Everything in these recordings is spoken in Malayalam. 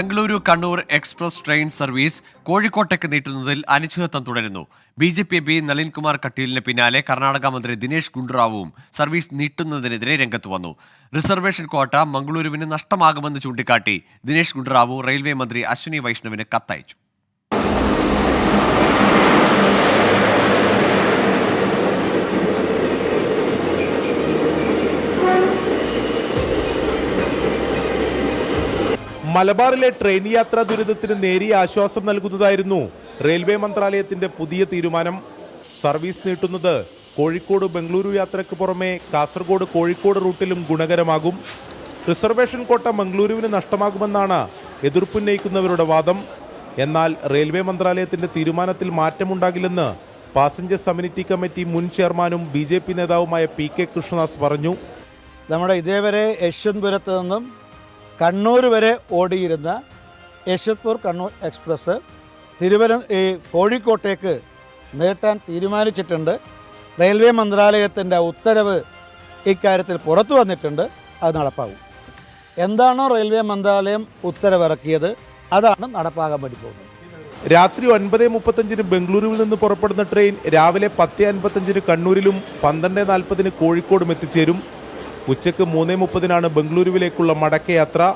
Bengaluru Kannur express train service കോഴിക്കോട്ടേക്ക് നീട്ടുന്നതിൽ അനിശ്ചിതത്വം തുടരുന്നു. B J P M P Nalinkumar കട്ടീലിന് പിന്നാലെ കർണാടക മന്ത്രി ദിനേശ് ഗുണ്ടുറാവുവും സർവീസ് നീട്ടുന്നതിനെതിരെ രംഗത്ത് വന്നു. റിസർവേഷൻ കോട്ട മംഗളൂരുവിന് നഷ്ടമാകുമെന്ന് ചൂണ്ടിക്കാട്ടി ദിനേശ് ഗുണ്ടുറാവു റെയിൽവേ മന്ത്രി അശ്വിനി വൈഷ്ണവിന് കത്തയച്ചു. മലബാറിലെ ട്രെയിൻ യാത്രാ ദുരിതത്തിന് നേരിയ ആശ്വാസം നൽകുന്നതായിരുന്നു റെയിൽവേ മന്ത്രാലയത്തിന്റെ പുതിയ തീരുമാനം. സർവീസ് നീട്ടുന്നത് കോഴിക്കോട് ബംഗളൂരു യാത്രയ്ക്ക് പുറമെ കാസർഗോഡ് കോഴിക്കോട് റൂട്ടിലും ഗുണകരമാകും. റിസർവേഷൻ കോട്ട മംഗളൂരുവിന് നഷ്ടമാകുമെന്നാണ് എതിർപ്പുന്നയിക്കുന്നവരുടെ വാദം. എന്നാൽ റെയിൽവേ മന്ത്രാലയത്തിന്റെ തീരുമാനത്തിൽ മാറ്റമുണ്ടാകില്ലെന്ന് പാസഞ്ചർ കമ്മ്യൂണിറ്റി കമ്മിറ്റി മുൻ ചെയർമാനും ബി നേതാവുമായ പി കെ കൃഷ്ണദാസ് പറഞ്ഞു. നമ്മുടെ ഇതേവരെ യശ്വന്തപുരത്ത് നിന്നും കണ്ണൂർ വരെ ഓടിയിരുന്ന യശ്വത്പൂർ കണ്ണൂർ എക്സ്പ്രസ് തിരുവന ഈ കോഴിക്കോട്ടേക്ക് നീട്ടാൻ തീരുമാനിച്ചിട്ടുണ്ട്. റെയിൽവേ മന്ത്രാലയത്തിന്റെ ഉത്തരവ് ഇക്കാര്യത്തിൽ പുറത്തു വന്നിട്ടുണ്ട്. അത് നടപ്പാകും. എന്താണോ റെയിൽവേ മന്ത്രാലയം ഉത്തരവിറക്കിയത് അതാണ് നടപ്പാകാൻ വേണ്ടി പോകുന്നത്. രാത്രി ഒൻപത് മുപ്പത്തഞ്ചിന് ബംഗളൂരുവിൽ നിന്ന് പുറപ്പെടുന്ന ട്രെയിൻ രാവിലെ പത്ത് അൻപത്തഞ്ചിന് കണ്ണൂരിലും പന്ത്രണ്ട് നാൽപ്പതിന് കോഴിക്കോടും എത്തിച്ചേരും. ഉച്ചയ്ക്ക് മൂന്നേ മുപ്പതിനാണ് ബംഗളൂരുവിലേക്കുള്ള മടക്കയാത്ര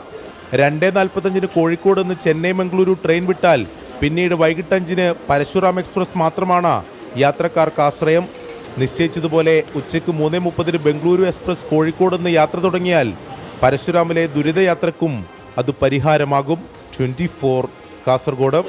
രണ്ടേ നാൽപ്പത്തഞ്ചിന് കോഴിക്കോട് നിന്ന് ചെന്നൈ മംഗളൂരു ട്രെയിൻ വിട്ടാൽ പിന്നീട് വൈകിട്ട് അഞ്ചിന് പരശുറാം എക്സ്പ്രസ് മാത്രമാണ് യാത്രക്കാർക്ക് ആശ്രയം. നിശ്ചയിച്ചതുപോലെ ഉച്ചയ്ക്ക് മൂന്നേ മുപ്പതിന് ബംഗളൂരു എക്സ്പ്രസ് കോഴിക്കോട് നിന്ന് യാത്ര തുടങ്ങിയാൽ പരശുരാമിലെ ദുരിതയാത്രക്കും അത് പരിഹാരമാകും. ട്വന്റി കാസർഗോഡ്.